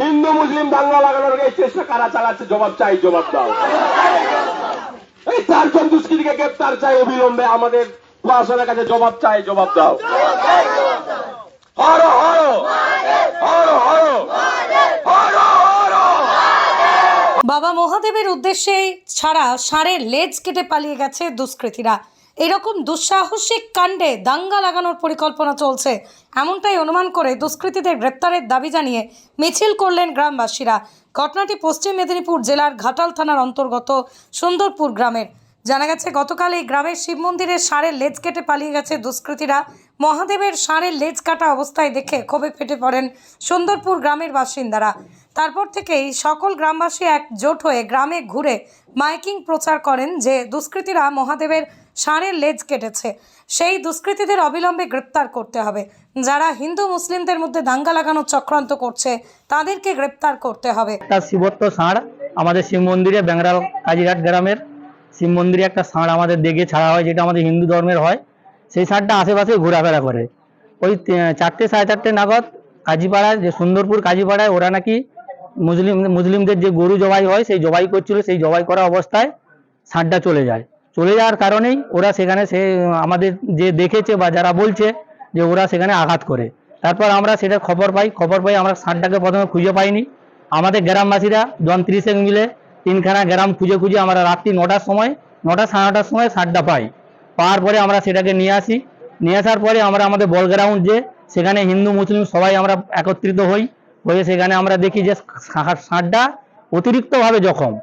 হিন্দু, মুসলিম দাঙ্গা লাগানোর এই চেষ্টা কারা চালাচ্ছে? জবাব চাই, জবাব দাও। এই চারজন দুষ্কৃতীকে গ্রেপ্তার চাই অবিলম্বে। আমাদের প্রশাসনের কাছে জবাব চাই, জবাব দাও। হর হর। হর হর। বাবা মহাদেবের উদ্দেশ্যে ছাড়া ষাঁড়ের লেজ কেটে পালিয়ে গেছে দুষ্কৃতীরা। এরকম দুঃসাহসিক কাণ্ডে দাঙ্গা লাগানোর পরিকল্পনা চলছে। এমনটাই অনুমান করে দুষ্কৃতীদের গ্রেপ্তারের দাবি জানিয়ে মিছিল করলেন গ্রামবাসীরা। ঘটনাটি পশ্চিম মেদিনীপুর জেলার ঘাটাল থানার অন্তর্গত সুন্দরপুর গ্রামের। জানা গেছে, গতকাল এই গ্রামের শিব মন্দিরের ষাঁড়ের লেজ কেটে পালিয়ে গেছে দুষ্কৃতীরা। মহাদেবের ষাঁড়ের লেজ কাটা অবস্থায় দেখে ক্ষোভে ফেটে পড়েন সুন্দরপুর গ্রামের বাসিন্দারা। তারপর থেকেই সকল গ্রামবাসী একজোট হয়ে গ্রামে ঘুরে মাইকিং প্রচার করেন যে দুষ্কৃতীরা মহাদেবের ষাঁড়ের লেজ কেটেছে। সেই দুষ্কৃতীদের অবিলম্বে গ্রেপ্তার করতে হবে। যারা হিন্দু মুসলিমদের মধ্যে দাঙ্গা লাগানোর চক্রান্ত করছে, তাদেরকে গ্রেপ্তার করতে হবে। একটা শিবত্ব ষাঁড় আমাদের শিব মন্দিরে, ব্যাংরাল কাজিরহাট গ্রামের শিব মন্দিরে একটা ষাঁড় আমাদের দেখে ছাড়া হয়, যেটা আমাদের হিন্দু ধর্মের হয়। সেই ষাঁড়টা আশেপাশে ঘোরাফেরা করে। ওই চারটে সাড়ে চারটে নাগাদ কাজীপাড়ায়, যে সুন্দরপুর কাজীপাড়ায় ওরা নাকি মুসলিম, মুসলিমদের যে গরু জবাই হয়, সেই জবাই করছিল। সেই জবাই করা অবস্থায় ষাঁড়টা চলে যায়। চলে যাওয়ার কারণেই ওরা সেখানে সে, আমাদের যে দেখেছে বা যারা বলছে যে ওরা সেখানে আঘাত করে। তারপর আমরা সেটা খবর পাই খবর পাই আমরা ষাঁড়টাকে প্রথমে খুঁজে পাইনি। আমাদের গ্রামবাসীরা জন ত্রিশেক মিলে তিনখানা গ্রাম খুঁজে খুঁজে আমরা রাত্রি নটার সময়, নটা সাড়ে নটার সময় ষাঁড়টা পাই। পাওয়ার পরে আমরা সেটাকে নিয়ে আসি। নিয়ে আসার পরে আমরা আমাদের বল গ্রাউন্ড যে, সেখানে হিন্দু, মুসলিম সবাই আমরা একত্রিত হই। হয়ে সেখানে আমরা দেখি যে ষাঁড়- ষাঁড়টা অতিরিক্তভাবে জখম।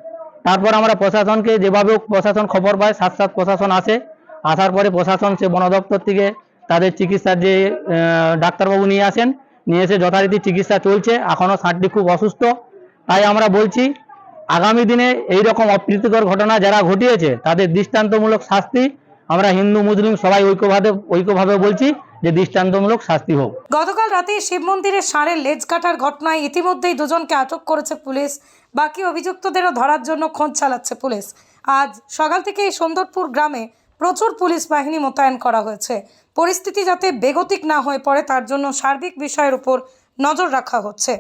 তারপর আমরা প্রশাসনকে যেভাবে প্রশাসন খবর পায়, সাত সাত প্রশাসন আসে আসার পরে প্রশাসন, সে বন দপ্তর থেকে তাদের চিকিৎসার যে ডাক্তারবাবু নিয়ে আসেন, নিয়ে এসে যথারীতি চিকিৎসা চলছে। এখনও ষাঁড়টি খুব অসুস্থ। তাই আমরা বলছি, আগামী দিনে এই রকম অপ্রীতিকর ঘটনা যারা ঘটিয়েছে, তাদের দৃষ্টান্তমূলক শাস্তি আমরা হিন্দু, মুসলিম সবাই ঐক্যভাবে ঐক্যভাবে বলছি। যে দৃষ্টান্তমূলক শাস্তি হোক। গতকাল রাতে শিব মন্দিরের ষাঁড়ের লেজ কাটার ঘটনায় ইতিমধ্যেই দুজনকে আটক করেছে পুলিশ। বাকি অভিযুক্তদেরও ধরার জন্য খোঁজ চালাচ্ছে পুলিশ। আজ সকাল থেকে এই সুন্দরপুর গ্রামে প্রচুর পুলিশ বাহিনী মোতায়েন করা হয়েছে। পরিস্থিতি যাতে বেগতিক না হয়ে পড়ে, তার জন্য সার্বিক বিষয়ের উপর নজর রাখা হচ্ছে।